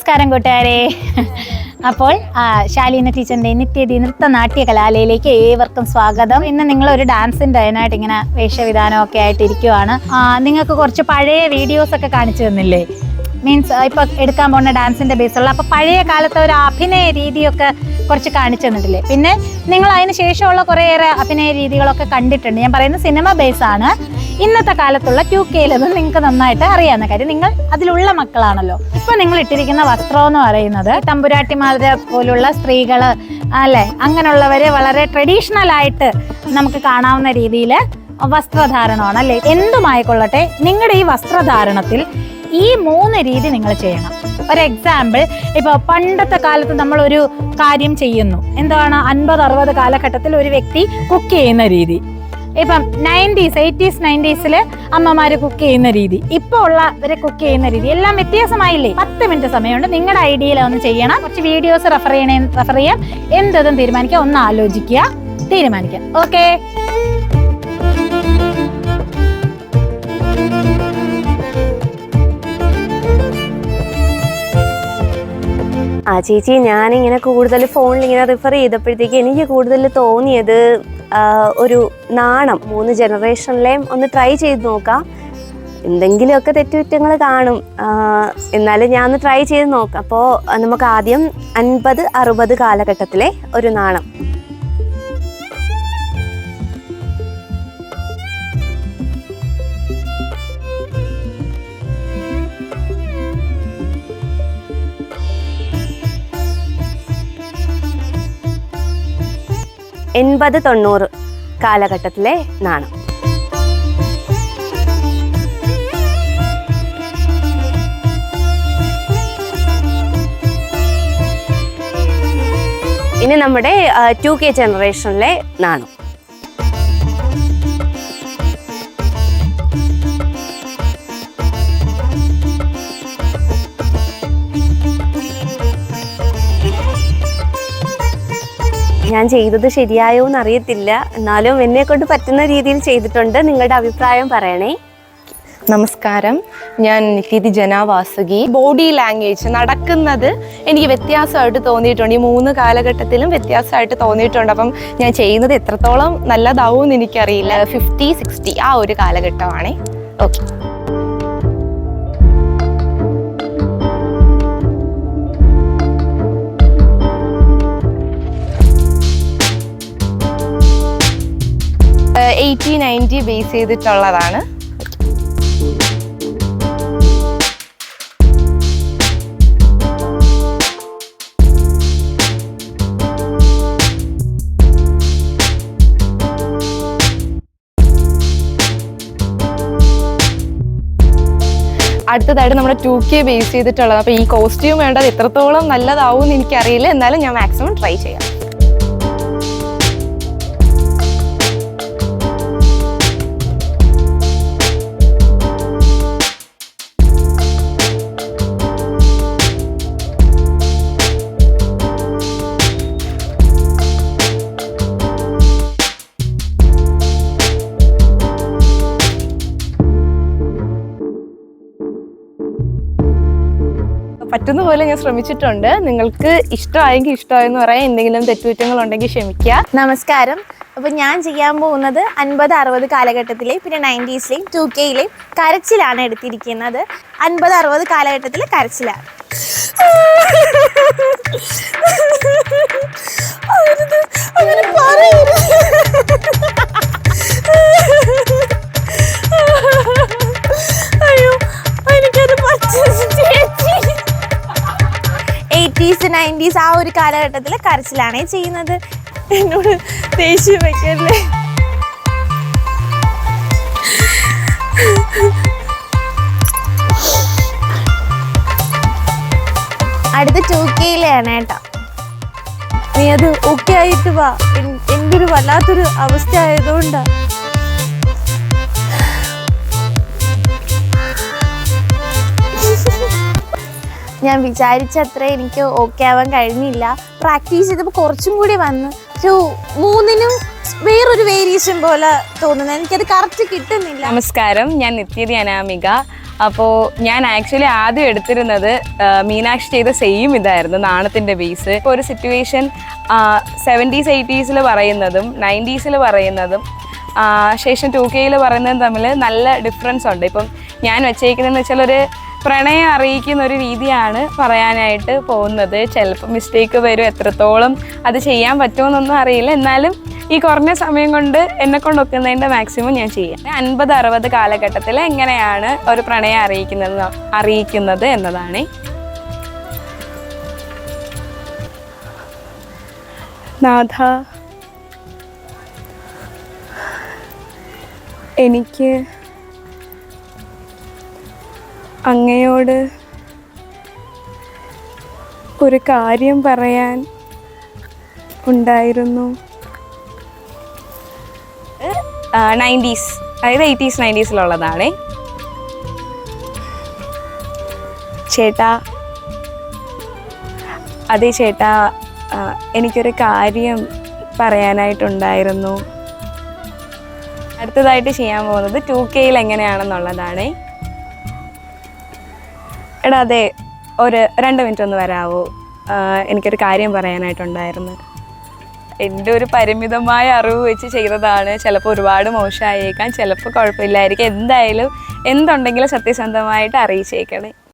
നമസ്കാരം കൂട്ടുകാരെ. അപ്പോൾ ശാലീന ടീച്ചറിന്റെ നിത്യതി നൃത്ത നാട്യ കലാലയിലേക്ക് ഏവർക്കും സ്വാഗതം. ഇന്ന് നിങ്ങൾ ഒരു ഡാൻസിന്റെ അതിനായിട്ട് ഇങ്ങനെ വേഷവിധാനം ഒക്കെ ആയിട്ട് ഇരിക്കുവാണ് നിങ്ങൾക്ക് കുറച്ച് പഴയ വീഡിയോസ് ഒക്കെ കാണിച്ചു തന്നില്ലേ? മീൻസ് ഇപ്പൊ എടുക്കാൻ പോകുന്ന ഡാൻസിന്റെ ബേസുള്ള അപ്പൊ പഴയ കാലത്തെ ഒരു അഭിനയ രീതിയൊക്കെ കുറച്ച് കാണിച്ചു തന്നിട്ടില്ലേ? പിന്നെ നിങ്ങൾ അതിന് ശേഷമുള്ള കുറേയേറെ അഭിനയ രീതികളൊക്കെ കണ്ടിട്ടുണ്ട്. ഞാൻ പറയുന്നത് സിനിമ ബേസ് ആണ്. ഇന്നത്തെ കാലത്തുള്ള ക്യൂ കെയിലെന്ന് നിങ്ങൾക്ക് നന്നായിട്ട് അറിയാവുന്ന കാര്യം നിങ്ങൾ അതിലുള്ള മക്കളാണല്ലോ. ഇപ്പൊ നിങ്ങൾ ഇട്ടിരിക്കുന്ന വസ്ത്രം എന്ന് പറയുന്നത് തമ്പുരാട്ടിമാരെ പോലുള്ള സ്ത്രീകൾ അല്ലെ? അങ്ങനെയുള്ളവരെ വളരെ ട്രഡീഷണൽ ആയിട്ട് നമുക്ക് കാണാവുന്ന രീതിയിൽ വസ്ത്രധാരണമാണ് അല്ലെ? എന്തുമായിക്കൊള്ളട്ടെ നിങ്ങളുടെ ഈ വസ്ത്രധാരണത്തിൽ ഈ മൂന്ന് രീതി നിങ്ങൾ ചെയ്യണം. ഒരു എക്സാമ്പിൾ ഇപ്പോൾ പണ്ടത്തെ കാലത്ത് നമ്മൾ ഒരു കാര്യം ചെയ്യുന്നു. എന്താണ്? അൻപത് അറുപത് കാലഘട്ടത്തിൽ ഒരു വ്യക്തി കുക്ക് ചെയ്യുന്ന രീതി. ഇപ്പം നയന്റീസ് എയ്റ്റീസ് നയന്റീസിൽ അമ്മമാർ കുക്ക് ചെയ്യുന്ന രീതി. ഇപ്പൊ ഉള്ളവരെ കുക്ക് ചെയ്യുന്ന രീതി. എല്ലാം വ്യത്യാസമായില്ലേ? പത്ത് മിനിറ്റ് സമയമുണ്ട്. നിങ്ങളുടെ ഐഡിയയിൽ ഒന്ന് ചെയ്യണം. കുറച്ച് വീഡിയോസ് റെഫർ ചെയ്യണേ റെഫർ ചെയ്യാം. എന്തും തീരുമാനിക്കുക. ഒന്ന് ആലോചിക്കുക. തീരുമാനിക്കുക. ഓക്കെ ആ ചേച്ചി ഞാനിങ്ങനെ കൂടുതൽ ഫോണിൽ ഇങ്ങനെ റിഫർ ചെയ്തപ്പോഴത്തേക്ക് എനിക്ക് കൂടുതൽ തോന്നിയത് ഒരു നാണം മൂന്ന് ജനറേഷനിലെയും ഒന്ന് ട്രൈ ചെയ്ത് നോക്കാം. എന്തെങ്കിലുമൊക്കെ തെറ്റുകുറ്റങ്ങൾ കാണും. എന്നാലും ഞാൻ ഒന്ന് ട്രൈ ചെയ്ത് നോക്കാം. അപ്പോൾ നമുക്ക് ആദ്യം അൻപത് അറുപത് കാലഘട്ടത്തിലെ ഒരു നാണം. എൺപത് തൊണ്ണൂറ് കാലഘട്ടത്തിലെ നാണം. ഇനി നമ്മുടെ ടു കെ ജനറേഷനിലെ നാണം. ഞാൻ ചെയ്തത് ശരിയായോ എന്ന് അറിയത്തില്ല എന്നാലും എന്നെ കൊണ്ട് പറ്റുന്ന രീതിയിൽ ചെയ്തിട്ടുണ്ട്. നിങ്ങളുടെ അഭിപ്രായം പറയണേ. നമസ്കാരം. ഞാൻ നിത്യതി ജനാവാസുകി. ബോഡി ലാംഗ്വേജ് നടക്കുന്നത് എനിക്ക് വ്യത്യാസമായിട്ട് തോന്നിയിട്ടുണ്ട്. ഈ മൂന്ന് കാലഘട്ടത്തിലും വ്യത്യാസമായിട്ട് തോന്നിയിട്ടുണ്ട്. അപ്പം ഞാൻ ചെയ്യുന്നത് എത്രത്തോളം നല്ലതാവും എന്ന് എനിക്കറിയില്ല. ഫിഫ്റ്റി സിക്സ്റ്റി ആ ഒരു കാലഘട്ടമാണേ. ഓക്കെ എയ്റ്റി നയന്റി ബേസ് ചെയ്തിട്ടുള്ളതാണ്. അടുത്തതായിട്ട് നമ്മുടെ ടു കെ ബേസ് ചെയ്തിട്ടുള്ളത്. അപ്പോൾ ഈ കോസ്റ്റ്യൂം വേണ്ടത് എത്രത്തോളം നല്ലതാവും എന്ന് എനിക്കറിയില്ല. എന്നാലും ഞാൻ മാക്സിമം ട്രൈ ചെയ്യാം. പറ്റുന്ന പോലെ ഞാൻ ശ്രമിച്ചിട്ടുണ്ട്. നിങ്ങൾക്ക് ഇഷ്ടമായെങ്കിൽ ഇഷ്ടമായെന്ന് പറയാൻ എന്തെങ്കിലും തെറ്റുകുറ്റങ്ങൾ ഉണ്ടെങ്കിൽ ക്ഷമിക്കുക. നമസ്കാരം. അപ്പോൾ ഞാൻ ചെയ്യാൻ പോകുന്നത് അൻപത് അറുപത് കാലഘട്ടത്തിലെ പിന്നെ നയന്റീസിലെയും ടു കെയിലെയും കരച്ചിലാണ് എടുത്തിരിക്കുന്നത്. അൻപത് അറുപത് കാലഘട്ടത്തിലെ കരച്ചിലാണ്. എയ്റ്റീസ് നയന്റീസ് ആ ഒരു കാലഘട്ടത്തിൽ കരച്ചിലാണ് ചെയ്യുന്നത്. എന്നോട് ദേഷ്യം വെക്കല്ലേ അടുത്ത ടു കെയിലാണ് കേട്ടോ. നീ അത് ഓക്കെ ആയിട്ട് വാ. എന്തൊരു വല്ലാത്തൊരു അവസ്ഥ ആയതുകൊണ്ടാ. ഞാൻ വിചാരിച്ചത്ര എനിക്ക് ഓക്കെ ആവാൻ കഴിഞ്ഞില്ല. പ്രാക്ടീസ് ചെയ്തപ്പോൾ കുറച്ചും കൂടി വന്ന്. ഒരു മൂന്നിനും വേറൊരു വേരിയേഷൻ പോലെ തോന്നുന്നു. എനിക്കത് കറക്റ്റ് കിട്ടുന്നില്ല. നമസ്കാരം. ഞാൻ നിത്യതി അനാമിക. അപ്പോൾ ഞാൻ ആക്ച്വലി ആദ്യം എടുത്തിരുന്നത് മീനാക്ഷി ചെയ്ത സെയിം ഇതായിരുന്നു നാണത്തിന്റെ ബേസ് ഒരു സിറ്റുവേഷൻ സെവന്റീസ് എയ്റ്റീസിൽ പറയുന്നതും നയന്റീസിൽ പറയുന്നതും ശേഷം ടു കെയിൽ പറയുന്നതും തമ്മിൽ നല്ല ഡിഫറൻസ് ഉണ്ട്. ഇപ്പം ഞാൻ വെച്ചേക്കുന്നതെന്ന് വെച്ചാൽ ഒരു പ്രണയം അറിയിക്കുന്ന ഒരു രീതിയാണ് പറയാനായിട്ട് പോകുന്നത്. ചിലപ്പോൾ മിസ്റ്റേക്ക് വരും എത്രത്തോളം അത് ചെയ്യാൻ പറ്റുമെന്നൊന്നും അറിയില്ല. എന്നാലും ഈ കുറഞ്ഞ സമയം കൊണ്ട് എന്നെ കൊണ്ട് ഒക്കുന്നതിന്റെ മാക്സിമം ഞാൻ ചെയ്യാം. അൻപത് അറുപത് കാലഘട്ടത്തിൽ എങ്ങനെയാണ് ഒരു പ്രണയം അറിയിക്കുന്നത് അറിയിക്കുന്നത് എന്നതാണ്. നാഥ എനിക്ക് അങ്ങയോട് ഒരു കാര്യം പറയാൻ ഉണ്ടായിരുന്നു. നയന്റീസ്. അതായത് എയ്റ്റീസ് നയന്റീസിലുള്ളതാണ്. ചേട്ടാ അതെ ചേട്ടാ എനിക്കൊരു കാര്യം പറയാനായിട്ടുണ്ടായിരുന്നു. അടുത്തതായിട്ട് ചെയ്യാൻ പോകുന്നത് ടു കെയിൽ എങ്ങനെയാണെന്നുള്ളതാണ് എടാ അതെ ഒരു രണ്ട് മിനിറ്റ് ഒന്ന് വരാവോ. എനിക്കൊരു കാര്യം പറയാനായിട്ടുണ്ടായിരുന്നു. എന്റെ ഒരു പരിമിതമായ അറിവ് വെച്ച് ചെയ്തതാണ്. ചിലപ്പോൾ ഒരുപാട് മോശമായേക്കാം ചിലപ്പോൾ കുഴപ്പമില്ലായിരിക്കും. എന്തായാലും എന്തുണ്ടെങ്കിലും സത്യസന്ധമായിട്ട് അറിയിച്ചേക്കണേ.